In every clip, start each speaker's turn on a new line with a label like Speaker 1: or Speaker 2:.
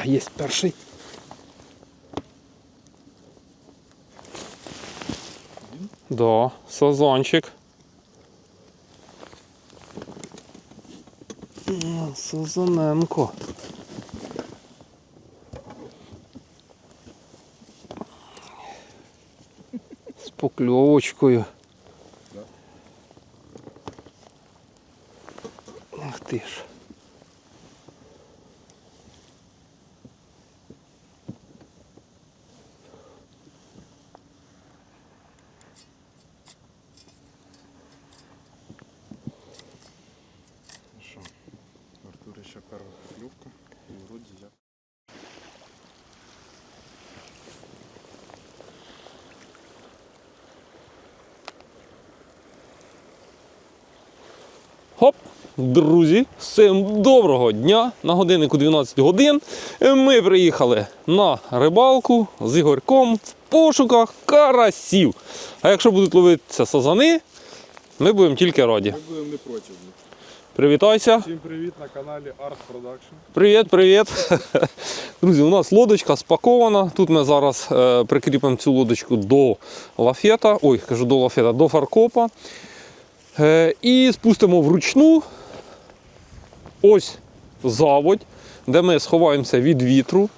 Speaker 1: А, є перший. Да, сазанчик. М, Сазаненко. З покльовочкою. Ах ти ж.
Speaker 2: Ну що, Артур ще перша поклювка. І вроді як.
Speaker 1: Хоп! Друзі, всім доброго дня! На годиннику 12 годин ми приїхали на рибалку з Ігорьком в пошуках карасів. А якщо будуть ловитися сазани, ми будемо тільки раді.
Speaker 2: Ми будемо не проти.
Speaker 1: Привітайся!
Speaker 2: Всім привіт на каналі Art Production.
Speaker 1: Привіт, привіт! Друзі, у нас лодочка спакована. Тут ми зараз е, прикріпимо цю лодочку до лафета. Ой, кажу до лафета, до фаркопа. Е, і спустимо вручну ось заводь, де ми сховаємося від вітру.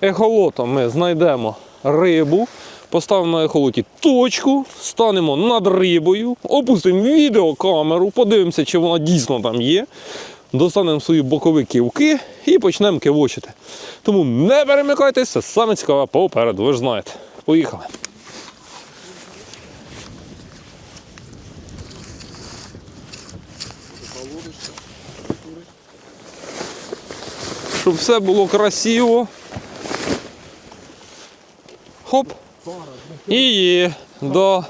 Speaker 1: Ехолотом ми знайдемо рибу, поставимо на ехолоті точку, станемо над рибою, опустимо відеокамеру, подивимося, чи вона дійсно там є. Достанемо свої бокові ківки і почнемо кивочити. Тому не перемикайтеся, саме цікаве попереду, ви ж знаєте. Поїхали.
Speaker 2: Така лодочка. Артури.
Speaker 1: Щоб все було красиво. Хоп. І є. Да.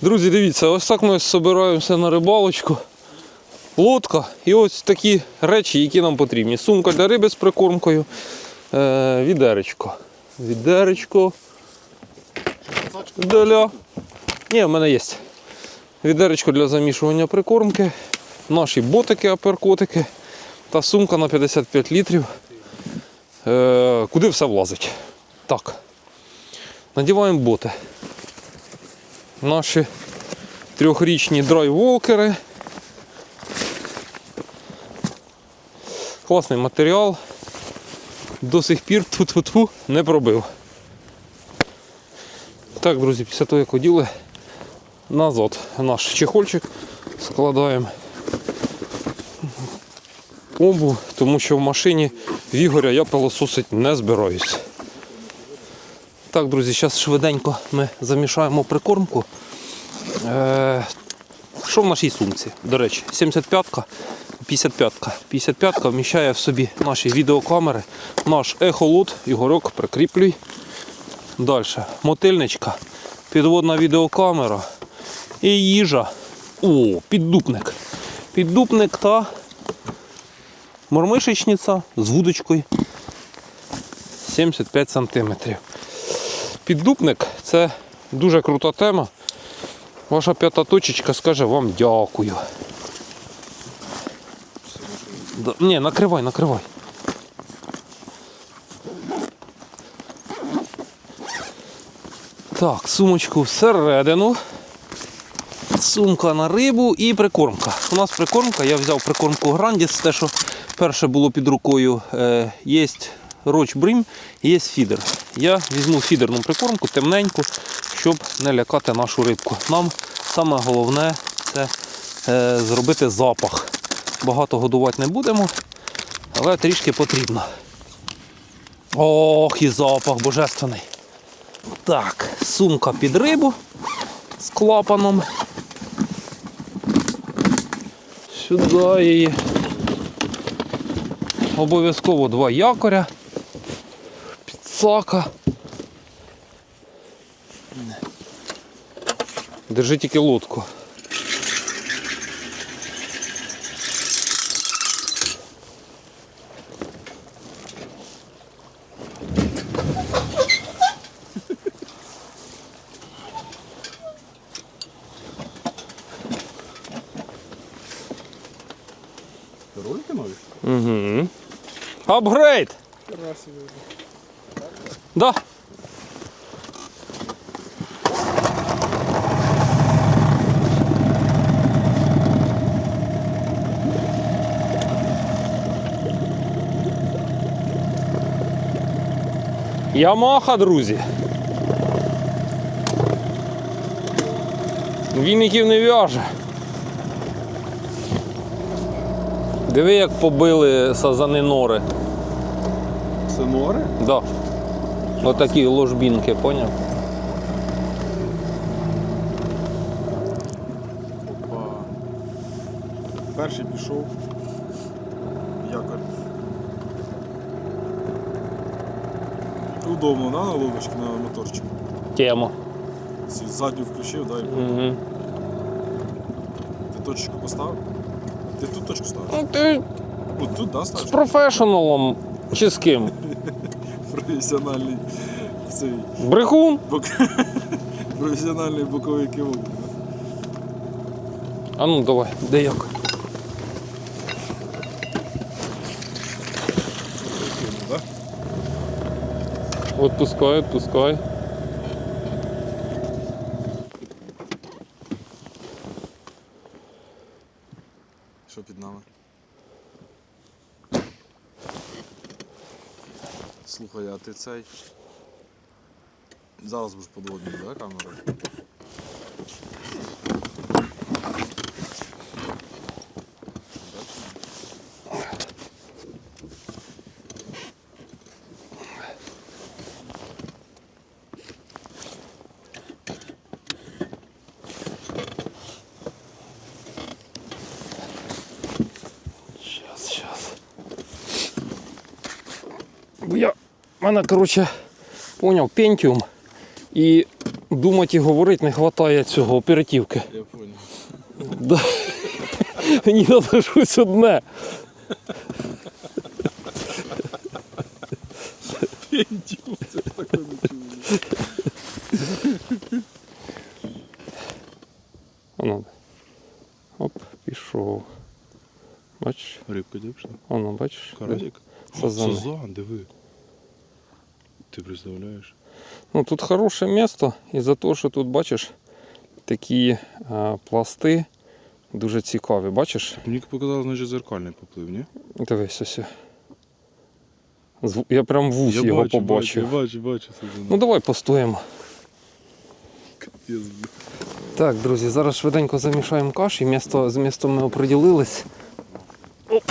Speaker 1: Друзі, дивіться, ось так ми збираємося на рибалочку. Лодка і ось такі речі, які нам потрібні. Сумка для риби з прикормкою, е, відеречко. Відеречко. Для... Ні, в мене є. Відеречко для замішування прикормки, наші ботики, аперкотики та сумка на 55 літрів. Е, куди все влазить. Так. Надіваємо боти. Наші трьохрічні драйволкери. Класний матеріал. До сих пір тут не пробив. Так, друзі, після того, як оділи, назад наш чехольчик складаємо помбу, тому що в машині в Ігоря я пилососить не збираюсь. Так, друзі, зараз швиденько ми замішаємо прикормку. Е, що в нашій сумці? До речі, 75-ка, 55-ка. 55-ка вміщає в собі наші відеокамери, наш ехолот, Ігорок, прикріплюй. Далі мотильничка, підводна відеокамера і їжа. О, піддупник. Піддупник та мормишечниця з вудочкою 75 см. Піддупник це дуже крута тема. Ваша п'ята точечка скаже вам дякую. Да, ні, накривай, накривай. Так, сумочку всередину. Сумка на рибу і прикормка. У нас прикормка, я взяв прикормку Грандіс, те, що перше було під рукою. Е, є роч брім, є фідер. Я візьму фідерну прикормку темненьку, щоб не лякати нашу рибку. Нам саме головне це е, зробити запах. Багато годувати не будемо, але трішки потрібно. Ох, і запах божественний. Так, сумка під рибу з клапаном. Сюди її. Обов'язково два якоря. Підсака. Держи тільки лодку.
Speaker 2: Ролики нові?
Speaker 1: Угу. Апгрейд!
Speaker 2: Красиво.
Speaker 1: Да. Ямаха, друзі. Віників не в'яже. Диви, як побили сазани нори.
Speaker 2: Це море?
Speaker 1: Да. Отакі ложбінки, поняв?
Speaker 2: Опа. Перший пішов. Якорь. Удобно, да, на лодочці, на моторчику.
Speaker 1: Тема.
Speaker 2: Задню включив, да, і
Speaker 1: Угу.
Speaker 2: ти точку поставив? Ти тут точку ставиш?
Speaker 1: Ну, ти
Speaker 2: От тут, да, ставиш?
Speaker 1: з професіоналом чи з ким?
Speaker 2: Професіональний цей
Speaker 1: Брехун?
Speaker 2: бок... професіональний боковий кивок.
Speaker 1: А ну давай, де як? Отпускай, отпускай.
Speaker 2: Що під нами? Слухай, а ти цей. Зараз будеш подводний, да, камера?
Speaker 1: В мене, коротше, поняв, пентіум. І думати і говорити не вистачає цього оперативки.
Speaker 2: Я понял.
Speaker 1: Да. Мені треба щось одне.
Speaker 2: Пентіум, це таке.
Speaker 1: Воно. Оп, пішов. Бачиш?
Speaker 2: Рибка дівчина.
Speaker 1: Воно, бачиш?
Speaker 2: Карасик? Сазан, диви. Ти представляєш?
Speaker 1: Ну, тут хороше місто, із-за того, що тут бачиш такі а, пласти дуже цікаві. Бачиш?
Speaker 2: Мені показалось, значить зеркальний поплив, ні?
Speaker 1: Дивись ось. Я прям вус його побачив.
Speaker 2: Бачу, бачу, бачу.
Speaker 1: Ну давай постоїмо. Так, друзі, зараз швиденько замішаємо каші. Місто, з містом ми оприділились. Оп!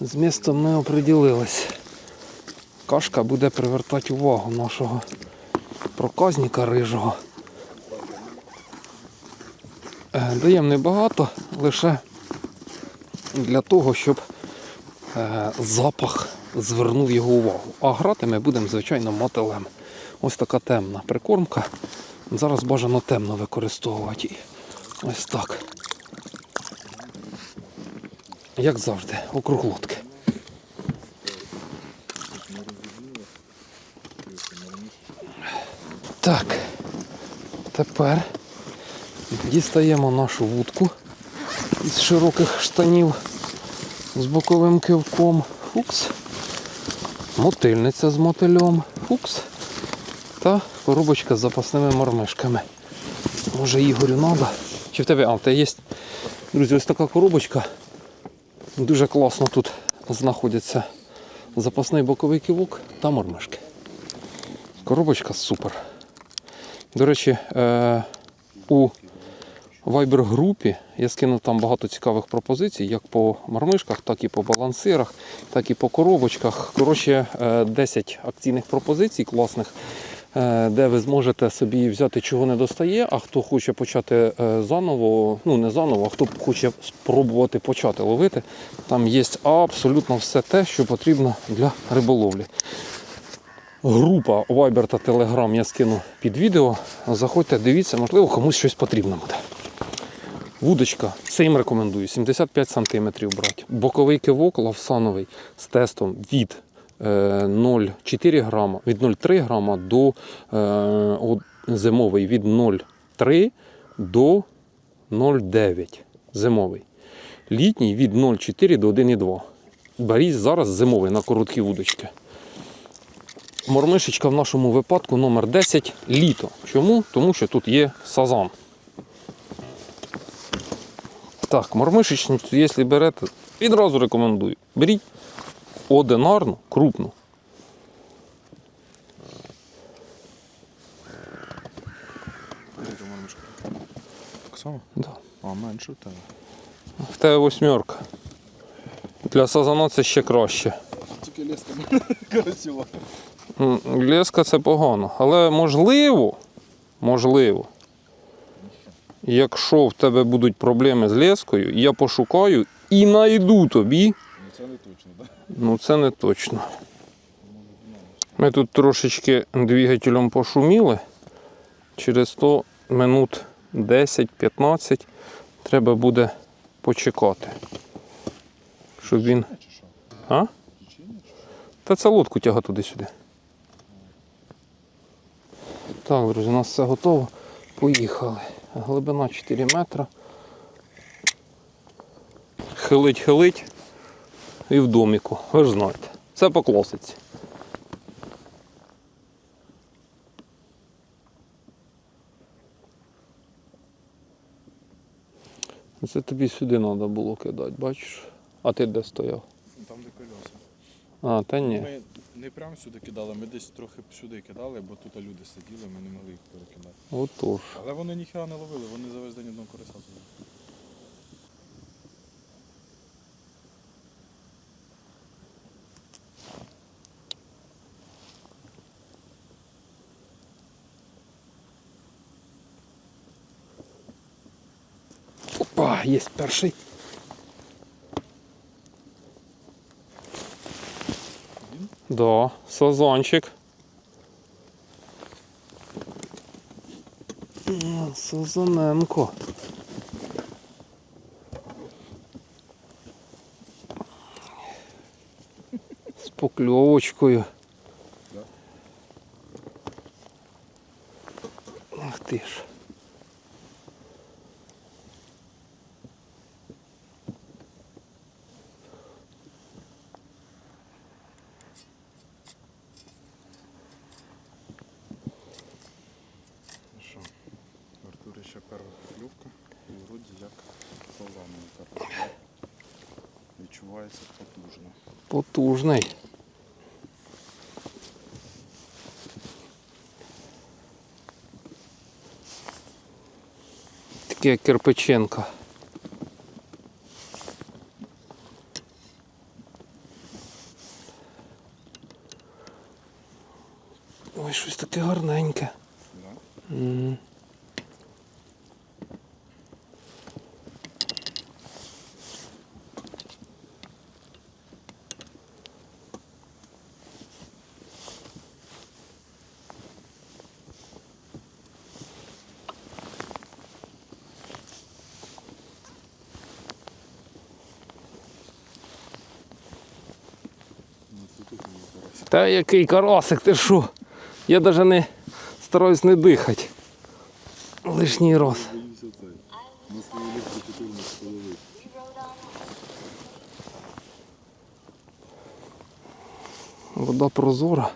Speaker 1: З містом ми оприділились. Кашка буде привертати увагу нашого проказника рижого. Е, Даємо небагато, лише для того, щоб е, запах звернув його увагу. А грати ми будемо, звичайно, мотилем. Ось така темна прикормка. Зараз бажано темно використовувати. І Ось так. Як завжди, округ лодки. Так. Тепер дістаємо нашу вудку із широких штанів з боковим кивком. Фукс. Мотильниця з мотильом. Фукс. Та коробочка з запасними мормишками. Може Ігорю треба? Чи в тебе? А, в тебе є. Друзі, ось така коробочка. Дуже класно тут знаходяться запасний боковий кивок та мормишки. Коробочка супер. До речі, е, у Viber групі я скинув там багато цікавих пропозицій, як по мармишках, так і по балансирах, так і по коробочках. Коротше, е, 10 акційних пропозицій класних, е, де ви зможете собі взяти, чого не достає, а хто хоче почати е, заново, ну не заново, а хто хоче спробувати почати ловити, там є абсолютно все те, що потрібно для риболовлі. Група Viber та Telegram я скину під відео. Заходьте, дивіться, можливо, комусь щось потрібно буде. Вудочка, це їм рекомендую, 75 см брати. Боковий кивок лавсановий з тестом від е, 0,4 грама, від 0,3 грама до е, зимовий від 0,3 до 0,9 зимовий. Літній від 0,4 до 1,2. Беріть зараз зимовий на короткі вудочки. Мормишечка в нашому випадку номер 10 літо. Чому? Тому що тут є сазан. Так, мормишечницю, якщо берете, відразу рекомендую. Беріть одинарну, крупну.
Speaker 2: Так само?
Speaker 1: Да.
Speaker 2: А, менше в тебе.
Speaker 1: В тебе восьмерка. Для сазана це ще краще.
Speaker 2: Тільки леска красива.
Speaker 1: Леска це погано. Але можливо, можливо, якщо в тебе будуть проблеми з лескою, я пошукаю і найду тобі.
Speaker 2: Ну це не точно, так?
Speaker 1: Ну це не точно. Ми тут трошечки двигателем пошуміли. Через 100 минут 10-15 треба буде почекати. Щоб він. А? Та це лодку тяга туди-сюди. Так, друзі, у нас все готово. Поїхали. Глибина 4 метра. Хилить, хилить. І в доміку. Ви ж знаєте. Це по класиці. Це тобі сюди треба було кидати, бачиш? А ти де стояв?
Speaker 2: Там де колеса.
Speaker 1: А, та ні.
Speaker 2: Ми не прямо сюди кидали, ми десь трохи сюди кидали, бо тут люди сиділи, ми не могли їх перекидати.
Speaker 1: Отож.
Speaker 2: Але вони ніхіра не ловили, вони за весь день одного кориса зловили.
Speaker 1: Опа, є перший. Да, сазанчик. М, Сазаненко. З покльовочкою.
Speaker 2: Да.
Speaker 1: Ах ти ж.
Speaker 2: Ну що, в Артурі ще перша поклювка, і вроді як сазановий карпа. Відчувається потужно.
Speaker 1: Потужний. Таке як кирпиченка. Ой, щось таке гарненьке.
Speaker 2: Да?
Speaker 1: М.
Speaker 2: Ну, це тут мені карась.
Speaker 1: Та який карасик, ти що? Я навіть не стараюсь не дихати. Лишній раз.
Speaker 2: Боюся цей. На свою ліпку 14 половин.
Speaker 1: Вода прозора.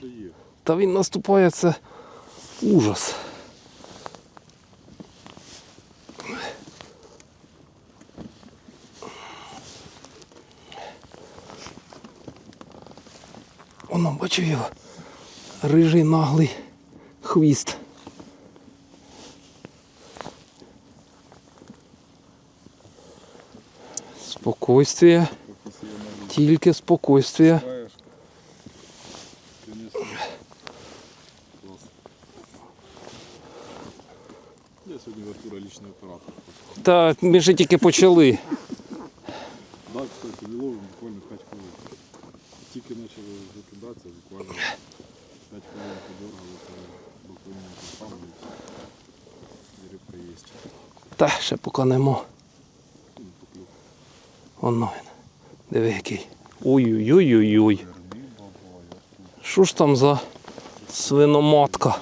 Speaker 2: Дає.
Speaker 1: Та він наступає, це ужас. Його. Рижий наглий хвіст. Спокойствие, тільки спокойствие.
Speaker 2: Я сьогодні в Артура лічний оператор.
Speaker 1: Та ми ж тільки почали.
Speaker 2: Да, кстати, не ловим буквально 5 хвилин. Тільки почали закидатися, буквально 5 хвилин подергали, це буквально там і все. І рибка є.
Speaker 1: Та ще поки нема.
Speaker 2: Ну.
Speaker 1: Воно він. Диви який.
Speaker 2: Артур.
Speaker 1: Що ж там за свиноматка?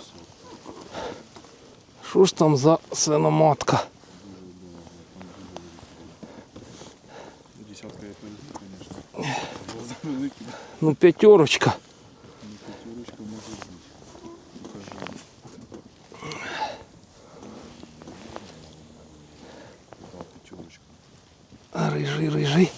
Speaker 1: Що ж там за свиноматка?
Speaker 2: Дуже довго, там дуже великий. Десятка я перегнув, звісно. Бо великий,
Speaker 1: Ну, п'ятерочка.
Speaker 2: ну, п'ятерочка може бути. Покажи. Так, п'ятерочка.
Speaker 1: Рижий, рижий.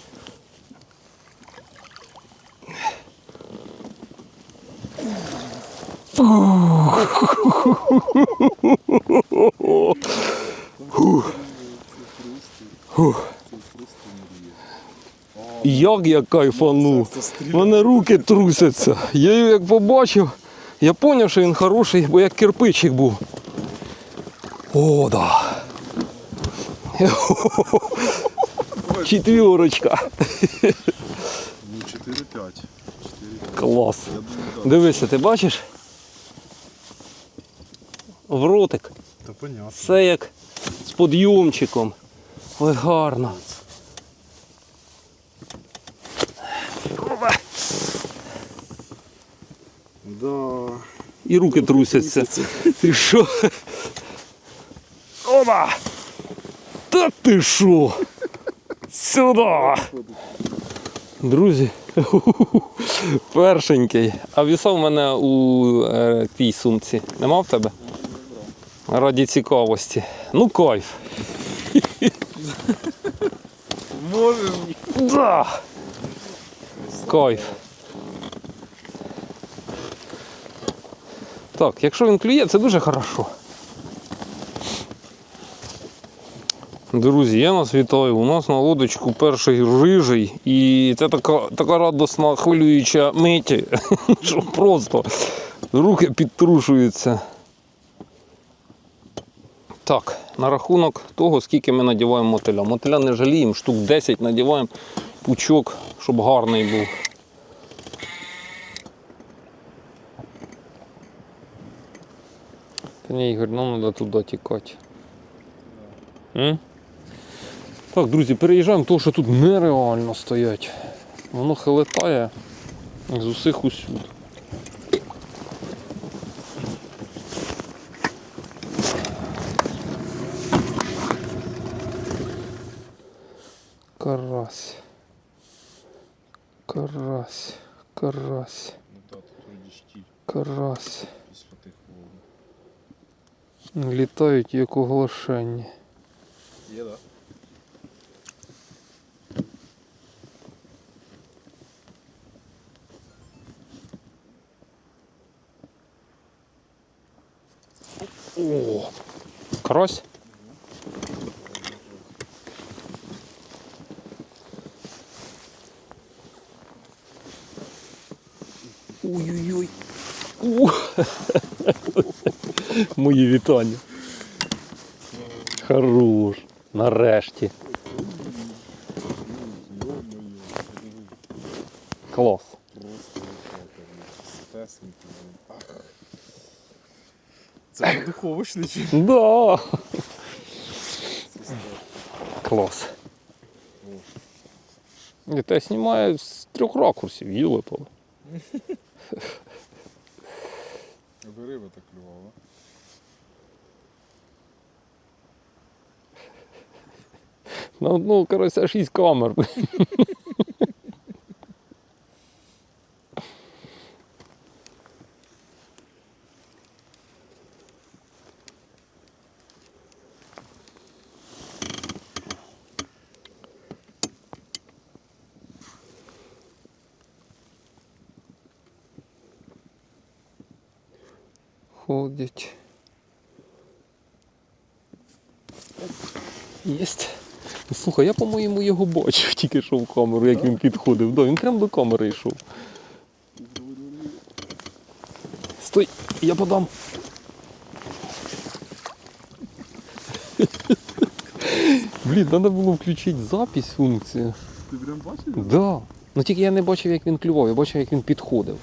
Speaker 1: Фух.
Speaker 2: Це просто
Speaker 1: Як я кайфанув. У мене руки трусяться. Я його як побачив, я зрозумів, що він хороший, бо як кирпичик був. О, да. Четверочка.
Speaker 2: Ну, 4-5. 4-5.
Speaker 1: Клас.
Speaker 2: Так.
Speaker 1: Дивися, ти бачиш? В ротик.
Speaker 2: Та понятно.
Speaker 1: Все як з подйомчиком. Ой, гарно.
Speaker 2: Да.
Speaker 1: І руки трусяться. Ти що? Опа! Та ти що? Сюди! Друзі, першенький. А віса в мене у е, тій сумці. Нема в тебе? Раді цікавості. Ну кайф.
Speaker 2: Можеш.
Speaker 1: Да. Кайф. Так, якщо він клює, це дуже хорошо. Друзі, я нас вітаю. У нас на лодочку перший рижий. І це така, така радісна хвилююча мить, що просто руки підтрушуються. Так, на рахунок того, скільки ми надіваємо мотиля. Мотиля не жаліємо, штук 10 надіваємо пучок, щоб гарний був. Та ні, Ігор, нам треба туди тікати. М? Так, друзі, переїжджаємо, тому що тут нереально стоять. Воно хилетає з усіх усюд. Карась. Карась. Карась.
Speaker 2: Ну
Speaker 1: Карась. Літають як оголошення.
Speaker 2: Є, так?
Speaker 1: О! Карась? Ой-ой-ой. Мої вітання. Хорош. Нарешті. Клас.
Speaker 2: Це духовочний чи?
Speaker 1: Да. Клас. І те знімає з трьох ракурсів, їли то.
Speaker 2: Аби риба так клювала.
Speaker 1: На одного карася шість камер. Ходять. Єсть. Ну, Слухай, я, по-моєму, його бачив тільки що в камеру, як він підходив. Да, він прямо до камери йшов. Стой, я подам. Блін, треба було включити запись функцію.
Speaker 2: Ти прям бачив?
Speaker 1: Да. Ну тільки я не бачив, як він клював, я бачив, як він підходив.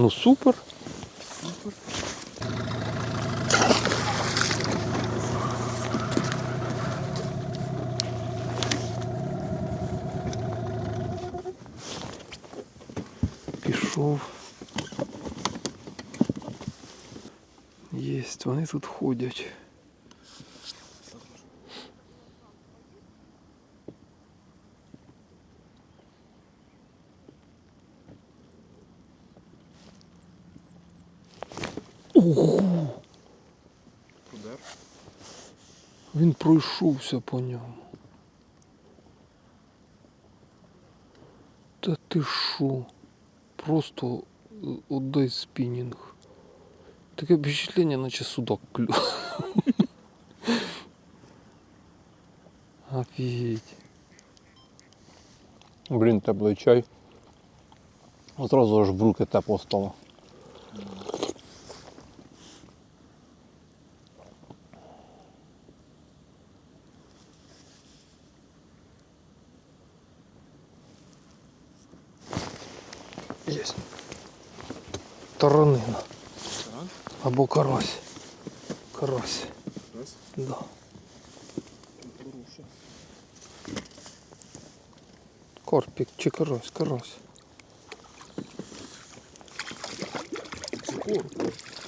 Speaker 1: Ну супер. Пішов. Єсть, вони тут ходять.
Speaker 2: Кудер?
Speaker 1: Він пройшовся по ньому. Та ти що? Просто е, отдай спінінг. Таке впечатлення, наче судак клю. Офігеть. Блін, теплий чай. Зразу аж в руки тепло стало. Таранина.
Speaker 2: Таран?
Speaker 1: Або карась. Карась. Да. Карпік чи карась, карась.
Speaker 2: Цукор.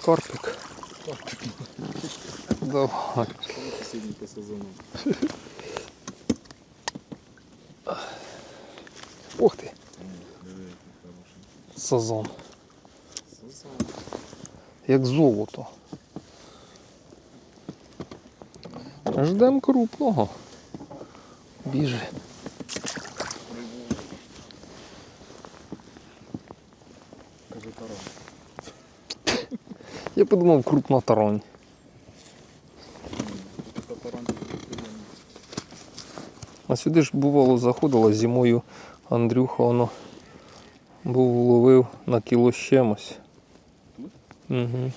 Speaker 1: Карпік. Давай.
Speaker 2: Сильний по сезону.
Speaker 1: Ух ти.
Speaker 2: Сезон.
Speaker 1: Як золото. Ждем крупного. Біжи.
Speaker 2: Каже таран.
Speaker 1: Я подумав крупна тарань.
Speaker 2: Це.
Speaker 1: А сюди ж бувало заходила зимою Андрюха воно був ловив на кіло з чимось. Угу.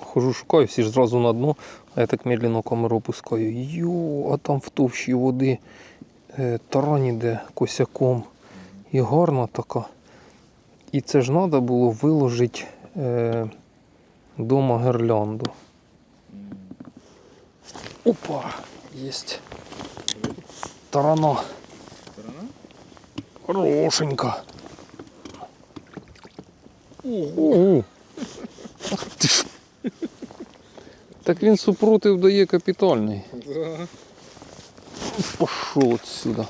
Speaker 1: Хожу шукаю, всі ж зразу на дно, а я так медленно камеру опускаю. Йо, а там в товщі води е, тарань іде косяком. І гарна така. І це ж треба було виложити е, дома гірлянду. Опа! Єсть. Тарана.
Speaker 2: Тарана?
Speaker 1: Хорошенька. Ого. Так він супротив дає капітальний. Пошов отсюда.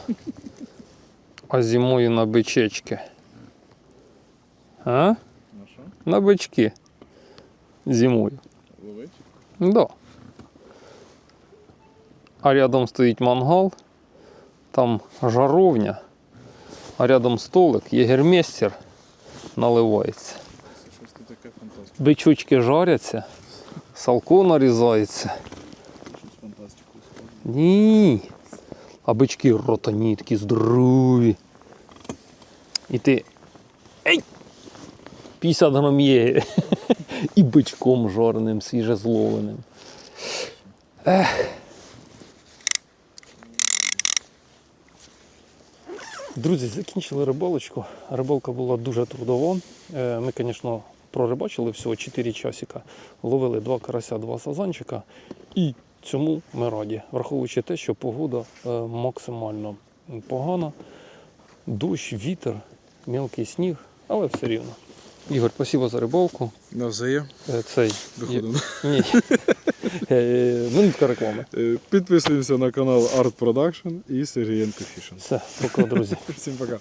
Speaker 1: А зимою на бичечки. А?
Speaker 2: На що?
Speaker 1: На бички. Зимою.
Speaker 2: Ловить?
Speaker 1: Да. А рядом стоїть мангал, там жаровня, а рядом столик, єгермейстер наливається. Бичочки жаряться, салко нарізається. Ні. А бички ротані, такі здорові. І ти. Ей! 50 грам є. І бичком жареним, свіжезловленим. Ех. Друзі, закінчили рибалочку. Рибалка була дуже трудова. Е, Ми, звісно, прорибачили всього 4 часика. Ловили два карася, два сазанчика. І цьому ми раді, враховуючи те, що погода е, максимально погана. Дощ, вітер, мілкий сніг, але все рівно. Ігор, спасибо за рибалку.
Speaker 2: Навзаєм.
Speaker 1: Е, Цей. Ні. Е, Минутка реклами.
Speaker 2: Підписуємося на канал Art Production і Сергієнко Фішн.
Speaker 1: Все, пока, друзі.
Speaker 2: Всім пока.